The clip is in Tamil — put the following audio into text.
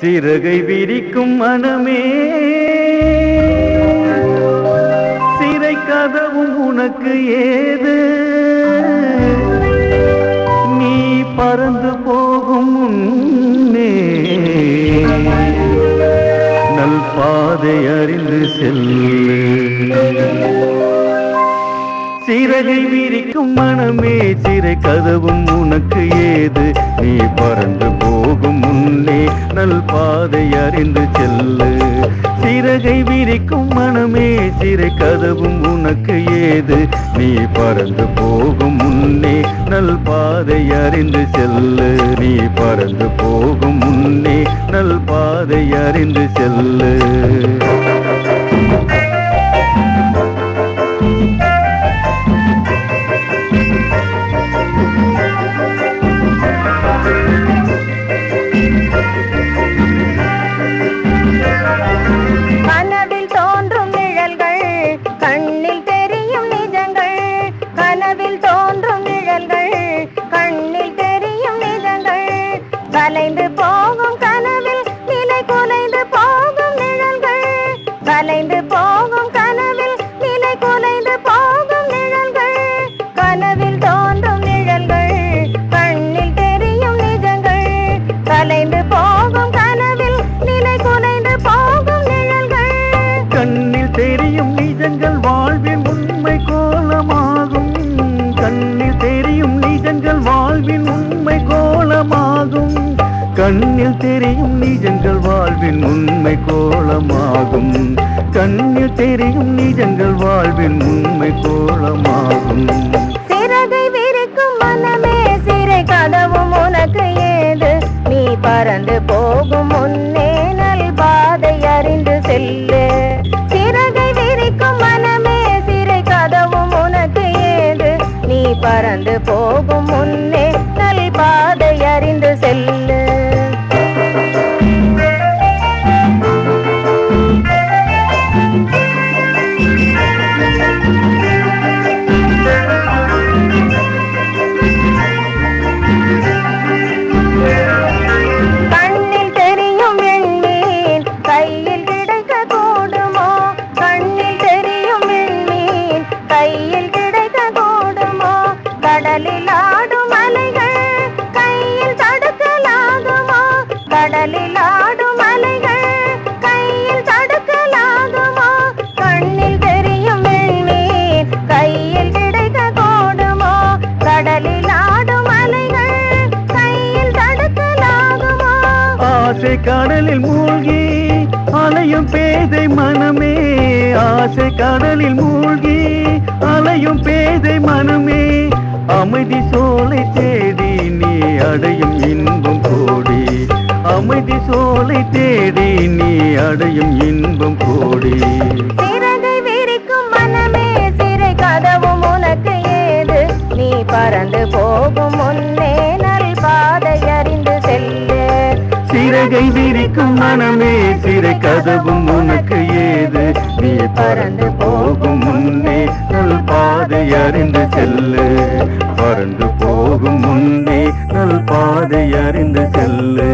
சிறகை விரிக்கும் மனமே சிறை கதவும் உனக்கு ஏது? நீ பறந்து போகும் முன்னே நல் பாதை அறிந்து செல்லு. சிறகை விரிக்கும் மனமே சிறை கதவும் உனக்கு ஏது? நீ பறந்து போகும் முன்னே நல் பாதை அறிந்து செல்லு. சிறகை விரிக்கும் மனமே சிறை கதவும் உனக்கு ஏது? நீ பறந்து போகும் முன்னே நல் பாதை அறிந்து செல்லு. நீ பறந்து போகும் முன்னே நல் பாதை அறிந்து செல்லு. கலைந்து போகும் கனவில் நிலை குலைந்து போகும் நிழல்கள். கலைந்து கண்ணில் தெரியும் நிஜங்கள் வாழ்வின் உண்மை கோலமாகும். கண்ணில் தெரியும் நிஜங்கள் வாழ்வின் உண்மை கோலமாகும். சிறகை விரிக்கும் மனமே சிறை கதவும் உனக்கு ஏது? நீ பறந்து போகும் முன்னே நல் பாதை அறிந்து செல்லு. சிறகை விரிக்கும் மனமே சிறை கதவும் உனக்கு ஏது? நீ பறந்து போகும் முன்னே நல் பாதை அறிந்து செல்லு. ஆசை கடலில் மூழ்கி அலையும் பேதை மனமே. ஆசை கடலில் மூழ்கி அலையும் பேதை மனமே. அமைதி சோலை தேடி நீ அடையும் இன்பம் கோடி. அமைதி சோலை தேடி நீ அடையும் இன்பம் கோடி. பறந்து போ விரிக்கும் மனமே சிறை கதவும் உனக்கு ஏது? நீ பறந்து போகும் முன்னே நல் பாதை அறிந்து செல்லு. பறந்து போகும் முன்னே நல் பாதை அறிந்து செல்லு.